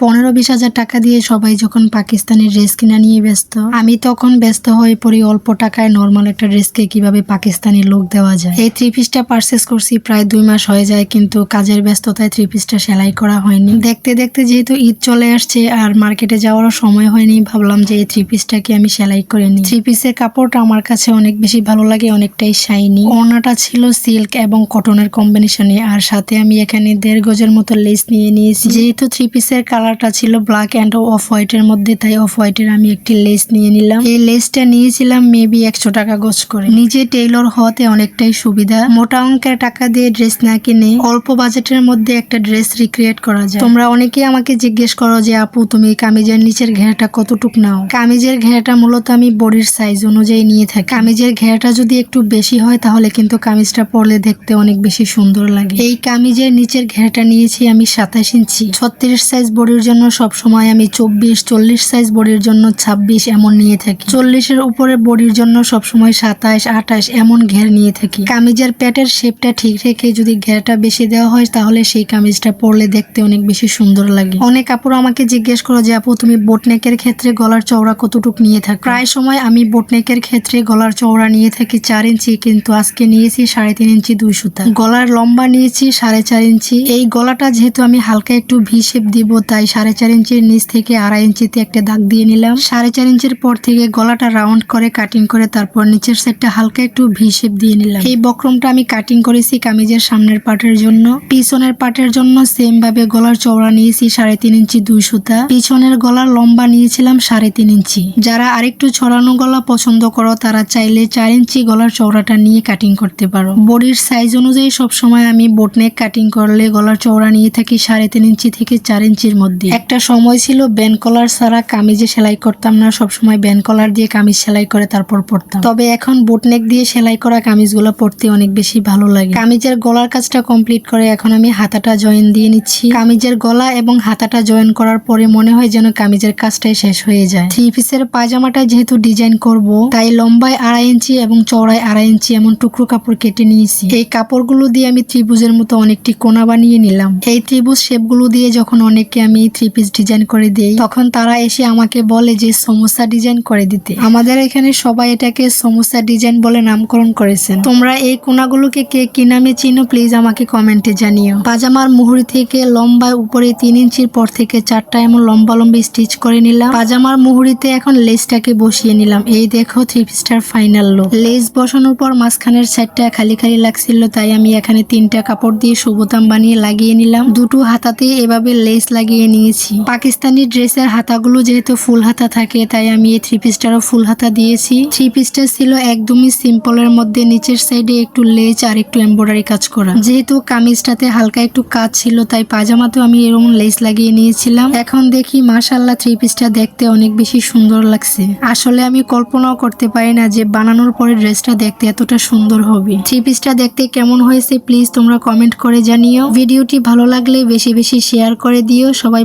পনেরো বিশ হাজার টাকা দিয়ে সবাই যখন পাকিস্তানি ড্রেস কিনা নিয়ে ব্যস্ত, আমি তখন ব্যস্ত হয়ে পড়ি অল্প টাকায় নর্মাল একটা ড্রেসকে কীভাবে পাকিস্তানি লোক দেওয়া যায়। এই থ্রি পিসটা পারচেস করছি প্রায় দুই মাস হয়ে যায়, কিন্তু কাজের ব্যস্ততায় থ্রি পিসটা সেলাই করা হয়নি। দেখতে দেখতে যেহেতু ঈদ চলে আসছে আর মার্কেটে যাওয়ারও সময় হয়নি, ভাবলাম যে এই থ্রি পিসটাকে আমি সেলাই করে নিই। থ্রি পিসের কাপড়টা আমার কাছে অনেক বেশি ভালো লাগে, অনেকটাই শাইনি ওড়নাটা ছিল সিল্ক এবং কটনের কম্বিনেশনে আর সাথে আমি এখানে দেড় গজের মতো লেস নিয়ে নিয়েছি। যেহেতু থ্রি পিসের কালারটা ছিল ব্ল্যাক অ্যান্ড অফ হোয়াইটের মধ্যে, তাই অফ হোয়াইটের আমি একটি লেস নিয়ে নিলাম। এই লেসটা নিয়েছিলাম মেবি একশো টাকা গোছ করে। নিজে টেইলর হওয়াতে অনেকটাই সুবিধা। মোটা অঙ্কের টাকা দিয়ে ড্রেস না কিনে অল্প বাজেটের মধ্যে একটা ড্রেস রিক্রিয়েট করা যায়। তোমরা অনেকেই আমাকে জিজ্ঞেস করো যে, আপু, তুমি কামিজের নিচের ঘেরাটা কতটুক নাও? কামিজের ঘেরাটা মূলত আমি বডির সাইজ অনুযায়ী নিয়ে থাকি। কামিজের ঘেরটা যদি একটু বেশি হয়, তাহলে কিন্তু কামিজটা পরলে দেখতে অনেক বেশি সুন্দর লাগে। এই কামিজের নিচের ঘেরাটা নিয়েছি আমি সাতাশ ইঞ্চি। ছত্রিশ সাইজ বডির জন্য সব সময় আমি চব্বিশ, চল্লিশ সাইজ বডির জন্য ছাব্বিশ এমন নিয়ে থাকি। চল্লিশের উপরে বডির জন্য সব সময় সাতাশ, আঠাশ এমন ঘের নিয়ে থাকি। কামিজের প্যাটের শেপটা ঠিক রেখে যদি ঘেরটা বেশি দেওয়া হয়, তাহলে সেই কামিজটা পরলে দেখতে অনেক বেশি সুন্দর লাগে। অনেক আপুর আমাকে জিজ্ঞেস করো যে, আপু, তুমি বোটনেকের ক্ষেত্রে গলার চওড়া কতটুক নিয়ে থাকো? প্রায় সময় আমি বোটনেকের ক্ষেত্রে গলার চওড়া নিয়ে থাকি চার ইঞ্চি, কিন্তু আজকে নিয়েছি সাড়ে তিন ইঞ্চি দুই সুতা। গলার লম্বা নিয়েছি সাড়ে চার ইঞ্চি। এই গলাটা যেহেতু আমি হালকা একটু ভি শেপ দিব, তাই সাড়ে চার ইঞ্চির নিচ থেকে আড়াই ইঞ্চিতে একটা দাগ দিয়ে নিলাম। সাড়ে চার ইঞ্চির পর থেকে গলাটা রাউন্ড করে কাটিং করে তারপর নিচের সাইডটা হালকা একটু ভি শেপ দিয়ে নিলাম। এই বক্রমটা আমি কাটিং করেছি কামিজের সামনের পাটের জন্য। পিছনের পাটের জন্য সেম ভাবে গলার চওড়া নিয়েছি সাড়ে তিন ইঞ্চি দুই সুতা। পিছনের গলার লম্বা নিয়েছিলাম সাড়ে তিন ইঞ্চি। যারা আরেকটু ছড়ানো গলা পছন্দ করো, তারা চাইলে চার ইঞ্চি গলার চওড়াটা নিয়ে কাটিং করতে পারো। বডির সাইজ অনুযায়ী সবসময় আমি বোটনেক কাটিং করলে গলার চওড়া নিয়ে থাকি সাড়ে তিন ইঞ্চি থেকে চার ইঞ্চির মধ্যে। একটা সময় ছিল ব্যান কলার ছাড়া কামিজে সেলাই করতাম না, সবসময় ব্যান কলার দিয়ে কামিজ সেলাই করে তারপর পরতাম। তবে এখন বোটনেক দিয়ে সেলাই করা কামিজগুলো পরতে অনেক বেশি ভালো লাগে। কামিজের গলার কাজটা কমপ্লিট করে এখন আমি হাতাটা জয়েন দিয়ে নিচ্ছি। কামিজের গলা এবং হাতাটা জয়েন করার পরে মনে হয় যেন কামিজের কাজটাই শেষ হয়ে যায়। থ্রি পিসের পায়জামাটা যেহেতু ডিজাইন করব, তাই লম্বায় আড়াই ইঞ্চি এবং চওড়ায় আড়াই ইঞ্চি এমন টুকরো কাপড় কেটে নিয়েছি। এই কাপড়গুলো দিয়ে আমি ত্রিভুজের মতো অনেকটি কোনা বানিয়ে নিলাম। এই ত্রিভুজ শেপগুলো দিয়ে যখন অনেককে আমি থ্রি পিস ডিজাইন করে দিই। তখন তারা এসে আমাকে বলে যে সমস্যা ডিজাইন করে দিতে। আমাদের এখানে সবাই এটাকে সমস্যা ডিজাইন বলে নামকরণ করেছেন। তোমরা এই কোনাগুলোকে কে কি নামে চিনো প্লিজ আমাকে কমেন্টে জানিও। পাজামার মুহুরি থেকে লম্বায় উপরে তিন ইঞ্চির পর থেকে চারটা এমন লম্বা লম্বা স্টিচ করে নিলাম। পাজামার মুহুরিতে এখন লেসটাকে বসিয়ে নিলাম। এই দেখো থ্রি পিসটার ফাইনাল লুক লেস বসানোর পর মাঝখানের সাইডটা খালি খালি লাগছিল, তাই আমি এখানে তিনটা কাপড় দিয়ে সুবোতাম বানিয়ে লাগিয়ে নিলাম। দুটো হাতাতে এভাবে লেস লাগিয়ে নিয়েছি পাকিস্তানি ড্রেসের হাতাগুলো যেহেতু ফুল হাতা থাকে, তাই আমি এই থ্রি পিসটারও ফুল হাতা দিয়েছি। থ্রি পিসটা ছিল একদমই সিম্পলের মধ্যে, নিচের সাইডে একটু লেজ আর একটু এমব্রয়ডারি কাজ করা। যেহেতু কামিজটাতে হালকা একটু কাজ ছিল, তাই পাজামাতেও আমি এরকম লেস লাগিয়ে নিয়েছিলাম। এখন দেখি মাশাল্লাহ থ্রি পিসটা দেখতে অনেক বেশি সুন্দর লাগছে। আসলে আমি কল্পনাও করতে পারি না যে বানানোর পরে ড্রেসটা দেখতে এতটা সুন্দর হবে। থ্রি পিসটা দেখতে কেমন হয়েছে প্লিজ তোমরা কমেন্ট করে জানিও। ভিডিওটি ভালো লাগলে বেশি বেশি শেয়ার করে দিও। সবাই